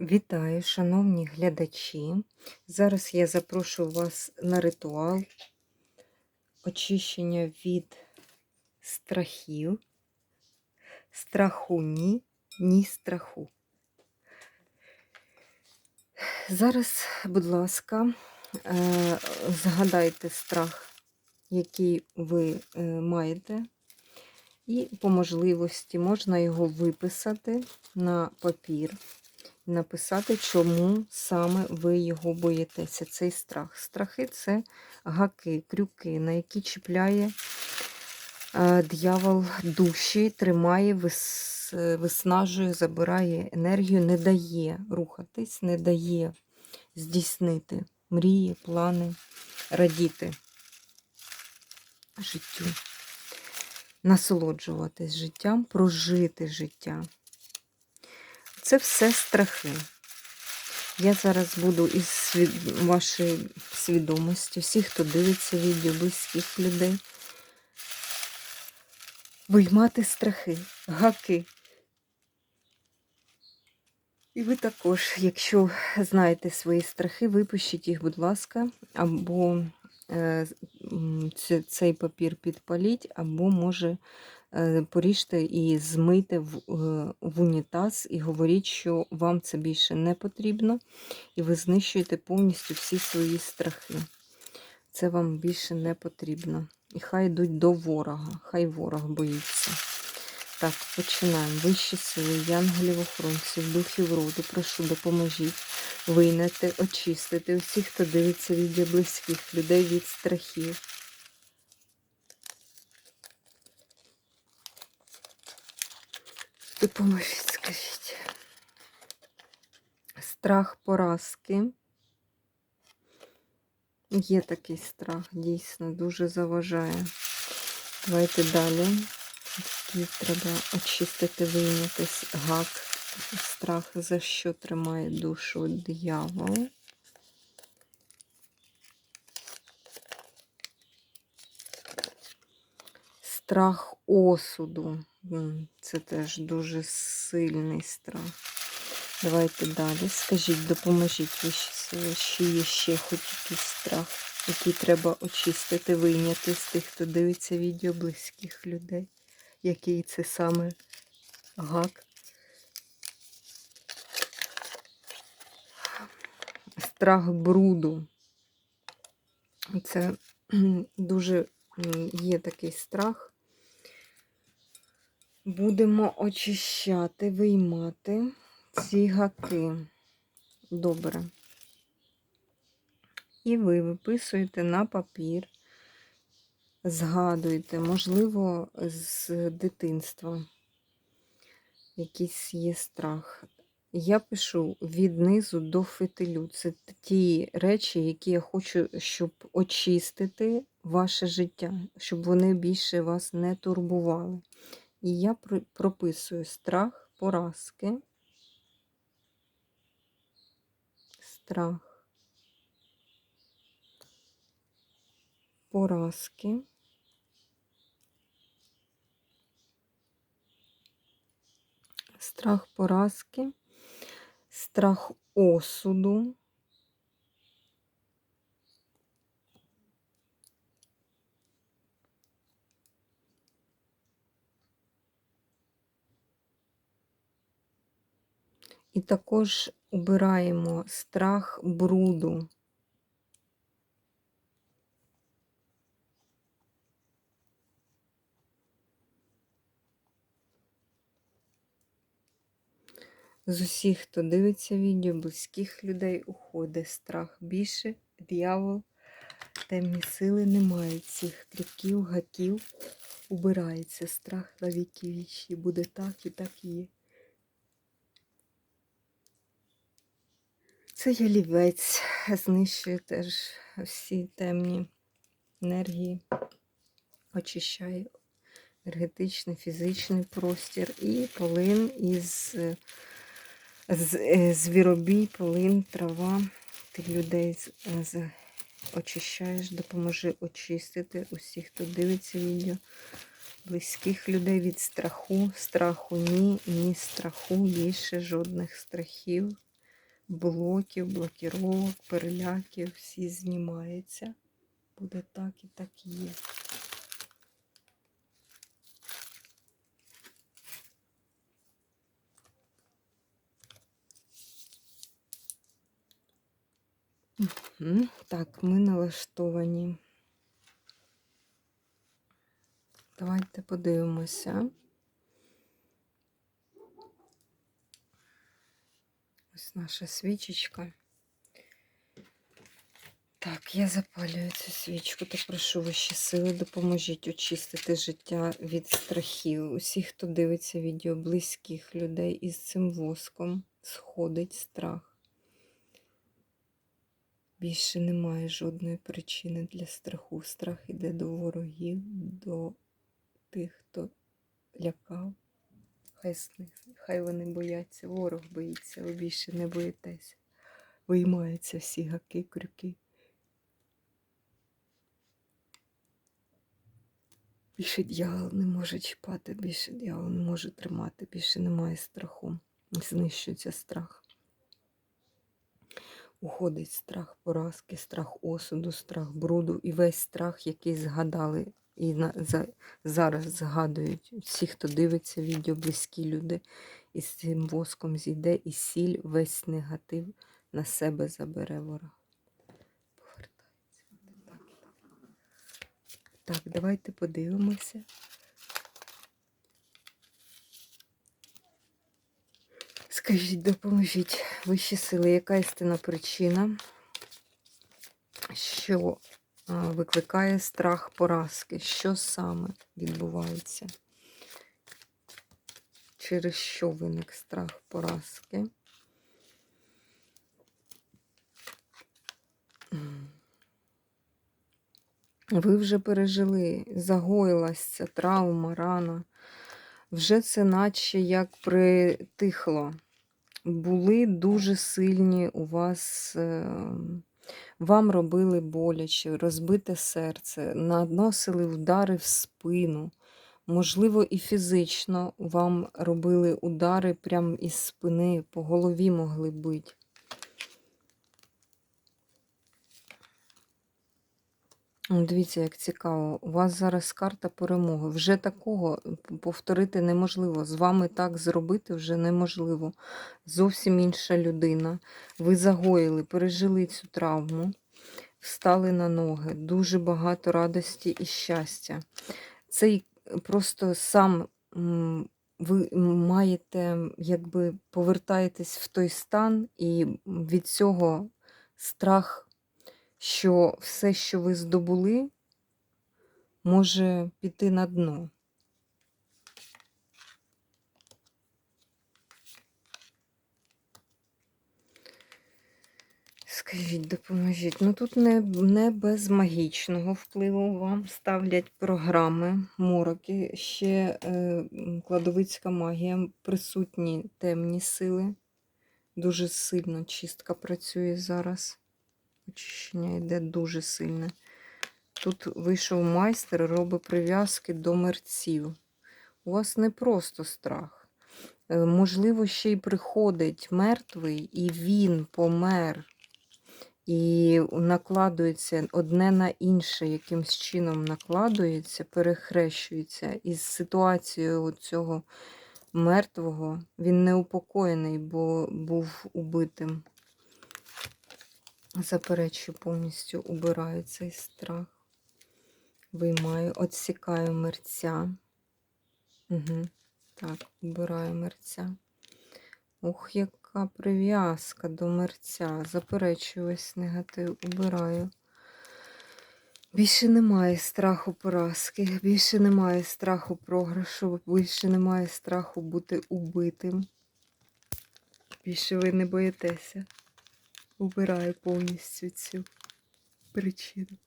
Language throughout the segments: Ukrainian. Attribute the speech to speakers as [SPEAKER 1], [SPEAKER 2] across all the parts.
[SPEAKER 1] Вітаю, шановні глядачі. Зараз я запрошую вас на ритуал очищення від страхів. Страху ні, ні страху. Зараз, будь ласка, е, згадайте страх, який ви е, маєте, і по можливості можна його виписати на папір написати, чому саме ви його боїтеся, цей страх. Страхи це гаки, крюки, на які чіпляє е, дьявол душі, тримає, вис, виснажує, забирає енергію, не дає рухатись, не дає здійснити мрії, плани, радіти життю. Насолоджуватись життям, прожити життя. Це все страхи. Я зараз буду із свід... вашої свідомості, всіх, хто дивиться відео, близьких людей, виймати страхи, гаки. І ви також, якщо знаєте свої страхи, випишіть їх, будь ласка, або е, цей папір підпаліть, або може поріжте і змийте в, е, в унітаз і говоріть, що вам це більше не потрібно, і ви знищуєте повністю всі свої страхи. Це вам більше не потрібно. І хай йдуть до ворога, хай ворог боїться. Так, починаємо. Вищі сили, янголів, охоронців, духів роду, прошу, допоможіть вийнати, очистити усіх, хто дивиться відео близьких людей від страхів. Допоможіть, скажіть. Страх поразки. Є такий страх, дійсно, дуже заважає. Давайте далі. Тут треба очистити, вийняти гак, страх, за що тримає душу диявол. Страх осуду. Це теж дуже сильний страх. Давайте далі. Скажіть, допоможіть сили, що є ще хоч якийсь страх, який треба очистити, вийняти з тих, хто дивиться відео близьких людей. Який це саме гак. Страх бруду. Це дуже є такий страх. Будемо очищати, виймати ці гаки. Добре. І ви виписуєте на папір, згадуєте, можливо, з дитинства якийсь є страх. Я пишу від низу до фитилю. Це ті речі, які я хочу, щоб очистити ваше життя, щоб вони більше вас не турбували. І я прописую страх поразки, страх. Поразки. Страх поразки, страх осуду, І також убираємо страх бруду. З усіх, хто дивиться відео, близьких людей уходить страх більше, дьявол, темні сили немає цих тріків, гаків. Убирається страх на віки вічі. Буде так і так є. Це ялівець, знищує теж всі темні енергії, очищає енергетичний, фізичний простір і полин із е, звіробій, полин, трава. Ти людей очищаєш, допоможи очистити усіх, хто дивиться відео, близьких людей від страху, страху ні, ні страху, більше жодних страхів блоків, блокіровок, переляків, всі знімається. Буде так і так є. Так, ми налаштовані. Давайте подивимося. Ось наша свічечка. Так, я запалюю цю свічку та прошу вищі сили, допоможіть очистити життя від страхів. Усіх, хто дивиться відео близьких людей із цим воском, сходить страх. Більше немає жодної причини для страху. Страх іде до ворогів, до тих, хто лякав. Хай, хай вони бояться, ворог боїться, ви більше не боїтеся. Виймаються всі гаки, крюки. Більше дьявол не може чіпати, більше дьявол не може тримати, більше немає страху. Знищується страх. Уходить страх поразки, страх осуду, страх бруду і весь страх, який згадали і на, за, зараз згадують всі, хто дивиться відео, близькі люди, і з цим воском зійде, і сіль весь негатив на себе забере ворог. Повертається. Так, так, давайте подивимося. Скажіть, допоможіть вищі сили, яка істинна причина, що викликає страх поразки? Що саме відбувається? Через що виник страх поразки? Ви вже пережили, загоїлась ця травма, рана. Вже це наче як притихло. Були дуже сильні у вас, е, вам робили боляче, розбите серце, наносили удари в спину. Можливо, і фізично вам робили удари прямо із спини, по голові могли бити. Дивіться, як цікаво. У вас зараз карта перемоги. Вже такого повторити неможливо. З вами так зробити вже неможливо. Зовсім інша людина. Ви загоїли, пережили цю травму, встали на ноги. Дуже багато радості і щастя. Цей просто сам ви маєте, якби повертаєтесь в той стан, і від цього страх що все, що ви здобули, може піти на дно. Скажіть, допоможіть. Ну тут не, не без магічного впливу вам ставлять програми, мороки, ще е, кладовицька магія, присутні темні сили. Дуже сильно чистка працює зараз. Очищення йде дуже сильне. Тут вийшов майстер, робить прив'язки до мерців. У вас не просто страх. Е, Можливо, ще й приходить мертвий, і він помер. І накладується одне на інше, якимсь чином накладується, перехрещується. І з ситуацією цього мертвого він неупокоєний, бо був убитим. Заперечую, повністю убираю цей страх. Виймаю, отсікаю мерця. Угу. Так, убираю мерця. Ух, яка прив'язка до мерця. Заперечую весь негатив, убираю. Більше немає страху поразки, більше немає страху програшу, більше немає страху бути убитим. Більше ви не боїтеся. Убираю повністю цю причину.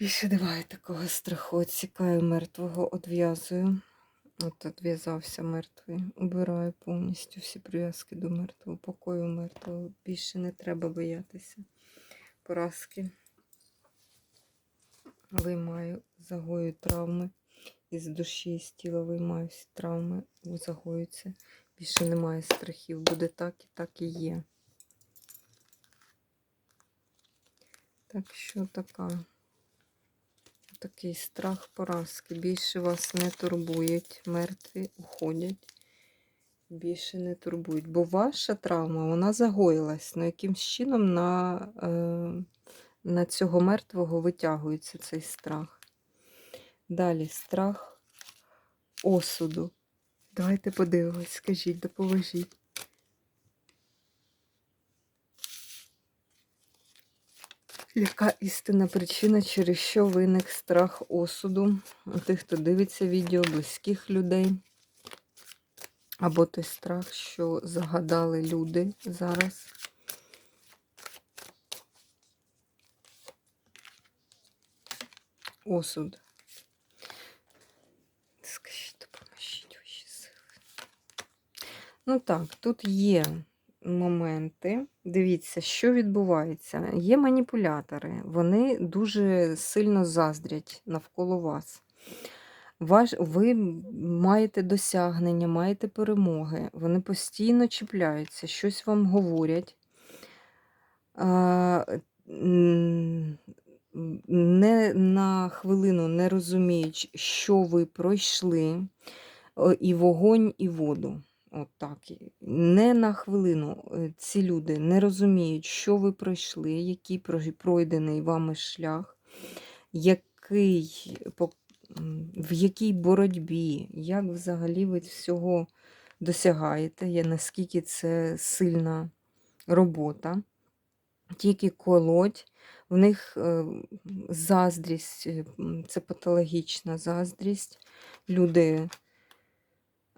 [SPEAKER 1] Більше немає такого страху. Отсікаю мертвого, одв'язую. От одв'язався мертвий. Убираю повністю всі прив'язки до мертвого, покою мертвого. Більше не треба боятися. Поразки. Виймаю, загою травми. Із душі, з тіла виймаю всі травми, загоюються. Більше немає страхів. Буде так і так і є. Так що така. Такий страх поразки. Більше вас не турбують. Мертві уходять. Більше не турбують. Бо ваша травма, вона загоїлась. Ну, якимсь чином на, е, на цього мертвого витягується цей страх. Далі страх осуду. Давайте подивимось, скажіть, допоможіть. Яка істинна причина, через що виник страх осуду у тих, хто дивиться відео, близьких людей? Або той страх, що загадали люди зараз. Осуд. Скажіть, допоможіть ваші сили. Ну так, тут є моменти. Дивіться, що відбувається. Є маніпулятори, вони дуже сильно заздрять навколо вас. Ваш, ви маєте досягнення, маєте перемоги, вони постійно чіпляються, щось вам говорять. Не на хвилину не розуміють, що ви пройшли, і вогонь, і воду. От так. Не на хвилину е, ці люди не розуміють, що ви пройшли, який пройдений вами шлях, який, в якій боротьбі, як взагалі ви всього досягаєте, наскільки це сильна робота. Тільки колоть, в них е, заздрість, е, це патологічна заздрість. Люди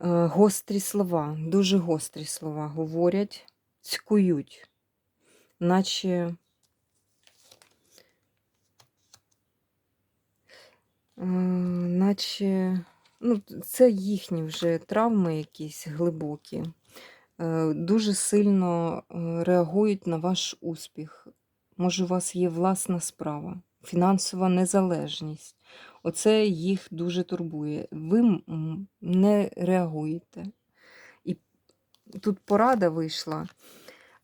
[SPEAKER 1] гострі слова, дуже гострі слова говорять, цькують, наче Е, наче ну, це їхні вже травми якісь глибокі. Е, Дуже сильно е, реагують на ваш успіх. Може, у вас є власна справа, фінансова незалежність. Оце їх дуже турбує. Ви не реагуєте. І тут порада вийшла.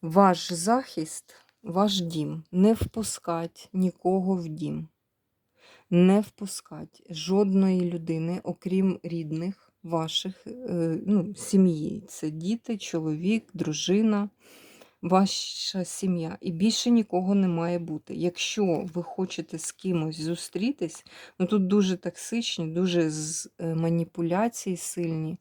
[SPEAKER 1] Ваш захист, ваш дім, не впускать нікого в дім не впускати жодної людини, окрім рідних ваших, е, ну, сім'ї. Це діти, чоловік, дружина, ваша сім'я. І більше нікого не має бути. Якщо ви хочете з кимось зустрітись, ну тут дуже токсичні, дуже з е, маніпуляції сильні.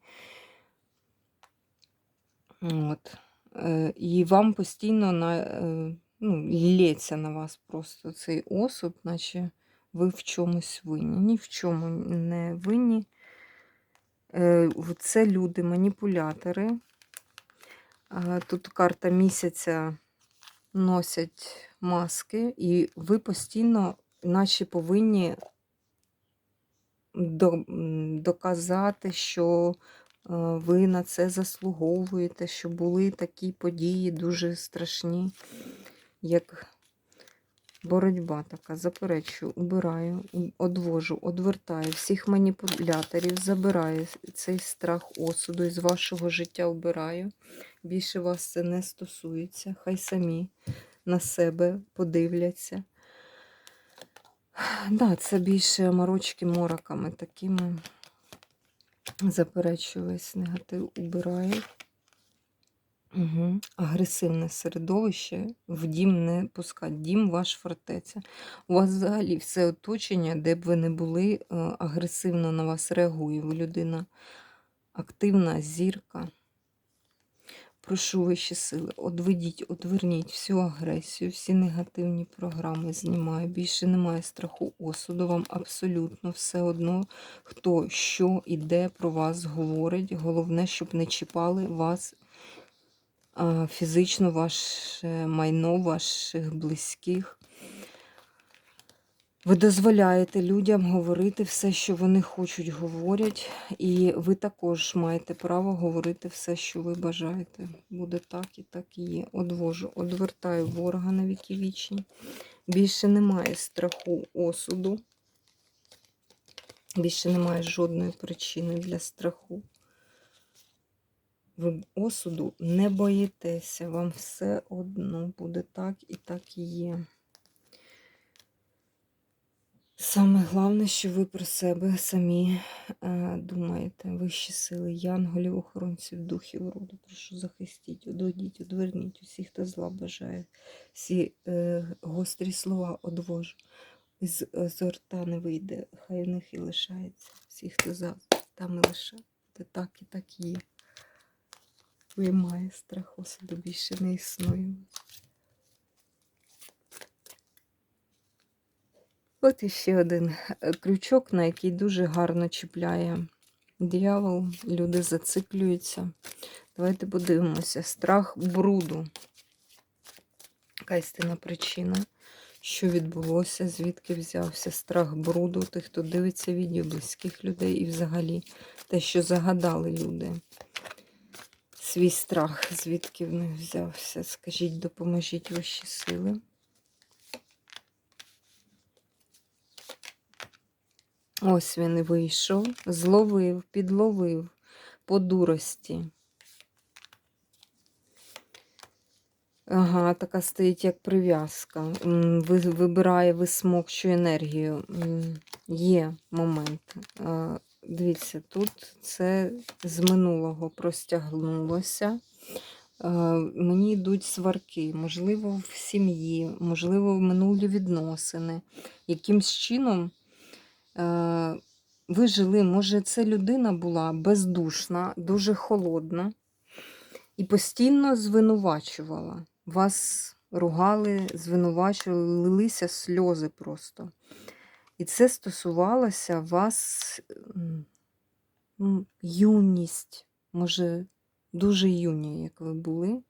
[SPEAKER 1] От. Е, І вам постійно на, е, ну, лється на вас просто цей осуд, наче ви в чомусь винні. Ні в чому не винні. Це люди, маніпулятори. Тут карта місяця носять маски, і ви постійно, наче повинні до- доказати, що е, ви на це заслуговуєте, що були такі події дуже страшні, як Боротьба така, заперечую, убираю, одвожу, одвертаю всіх маніпуляторів, забираю цей страх осуду із вашого життя убираю. Більше вас це не стосується. Хай самі на себе подивляться. Да, це більше морочки мороками такими. Заперечую весь негатив, убираю. Угу. Агресивне середовище в дім не пускать. Дім ваш фортеця. У вас взагалі все оточення, де б ви не були, е, агресивно на вас реагує. Ви людина активна, зірка. Прошу вищі сили, одведіть, одверніть всю агресію, всі негативні програми знімаю. Більше немає страху осуду. Вам абсолютно все одно, хто що і де про вас говорить. Головне, щоб не чіпали вас фізично ваше майно, ваших близьких. Ви дозволяєте людям говорити все, що вони хочуть, говорять, і ви також маєте право говорити все, що ви бажаєте. Буде так і так і є. Одвожу, одвертаю ворога на віки вічні. Більше немає страху осуду. Більше немає жодної причини для страху. Ви осуду не боїтеся, вам все одно буде так і так і є. Саме головне, що ви про себе самі е, думаєте, вищі сили, янголів, охоронців, духів роду. Прошу захистіть, одведіть, одверніть усіх, хто зла бажає. Всі е, гострі слова одвожу. З, з рта не вийде, хай у них і лишається. Всі, хто за, там і лишає. Це так і так є. Виймає страх, осуду більше не існує. От іще один е, крючок, на який дуже гарно чіпляє дьявол. Люди зациклюються. Давайте подивимося. Страх бруду. Яка істинна причина, що відбулося, звідки взявся страх бруду, тих, хто дивиться відео, близьких людей і взагалі те, що загадали люди. Свій страх, звідки в них взявся. Скажіть, допоможіть ваші сили. Ось він і вийшов, зловив, підловив по дурості. Ага, така стоїть як прив'язка. Вибирає, висмокчує енергію. Є момент. Дивіться, тут це з минулого простягнулося. Е, Мені йдуть сварки, можливо, в сім'ї, можливо, в минулі відносини. Якимсь чином е, ви жили, може, це людина була бездушна, дуже холодна і постійно звинувачувала. Вас ругали, звинувачували, лилися сльози просто. І це стосувалося вас м, юність, може, дуже юні, як ви були.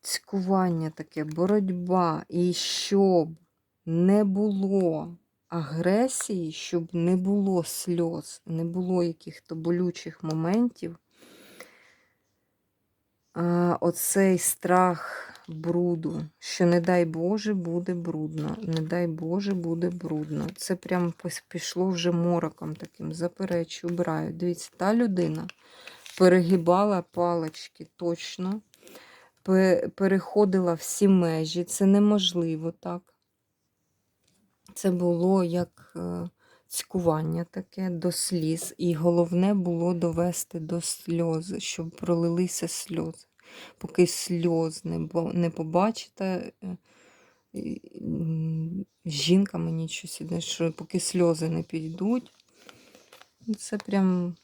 [SPEAKER 1] Цькування таке, боротьба. І щоб не було агресії, щоб не було сльоз, не було яких-то болючих моментів. Оцей страх бруду, що, не дай Боже, буде брудно, не дай Боже, буде брудно. Це прям пішло вже мороком таким, заперечую, убираю. Дивіться, та людина перегибала палички точно, переходила всі межі. Це неможливо так. Це було як е, цькування таке до сліз. І головне було довести до сльози, щоб пролилися сльози. Поки сльоз не, побачите, е, жінка мені щось іде, що поки сльози не підуть, ну, це прям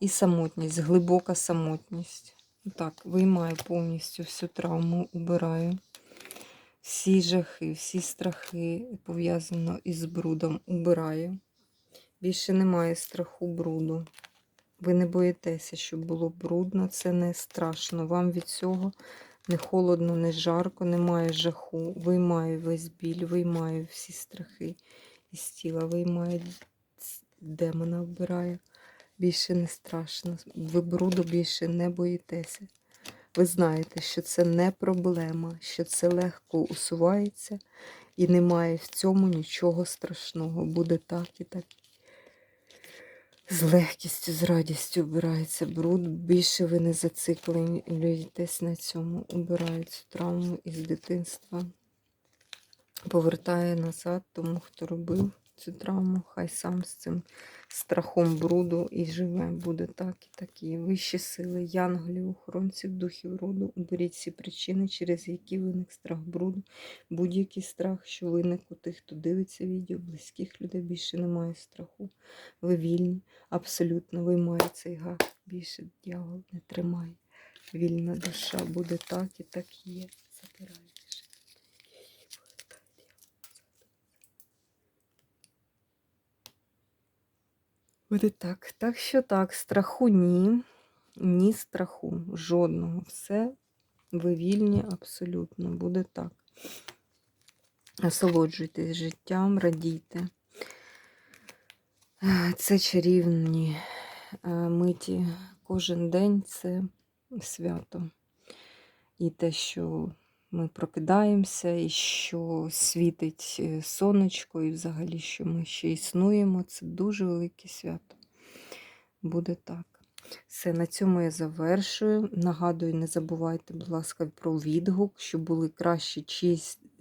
[SPEAKER 1] і самотність, глибока самотність. Так, виймаю повністю всю травму, убираю. Всі жахи, всі страхи пов'язано із брудом убираю. Більше немає страху бруду. Ви не боїтеся, щоб було брудно, це не страшно. Вам від цього не холодно, не жарко, немає жаху. Виймаю весь біль, виймаю всі страхи із тіла, виймаю демона, вбираю. Більше не страшно. Ви бруду більше не боїтеся. Ви знаєте, що це не проблема, що це легко усувається і немає в цьому нічого страшного. Буде так і так. З легкістю, з радістю обирається бруд. Більше ви не зациклюєтесь на цьому. Убираю травму із дитинства. Повертає назад тому, хто робив цю травму. Хай сам з цим страхом бруду і живе. Буде так і так. І вищі сили, янголів, охоронців, духів роду. Уберіть всі причини, через які виник страх бруду. Будь-який страх, що виник у тих, хто дивиться відео, близьких людей більше немає страху. Ви вільні, абсолютно виймає цей гак. Більше дьявол не тримає. Вільна душа буде так і так є. Забирайте. Буде так. Так що так, страху ні, ні страху, жодного. Все ви вільні абсолютно, буде так. Насолоджуйтесь життям, радійте. Це чарівні е, миті. Кожен день це свято. І те, що ми прокидаємося, і що світить е, сонечко, і взагалі, що ми ще існуємо, це дуже велике свято. Буде так. Все, на цьому я завершую. Нагадую, не забувайте, будь ласка, про відгук, щоб були кращі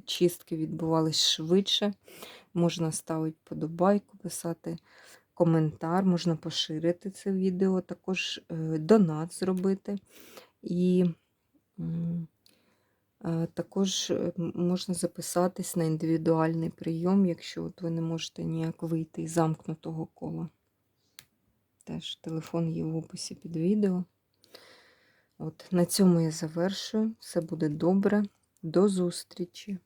[SPEAKER 1] чистки, відбувались швидше. Можна ставити подобайку, писати коментар, можна поширити це відео, також е, донат зробити. І також е, можна записатись на індивідуальний прийом, якщо от ви не можете ніяк вийти із замкнутого кола. Теж телефон є в описі під відео. От, на цьому я завершую. Все буде добре. До зустрічі!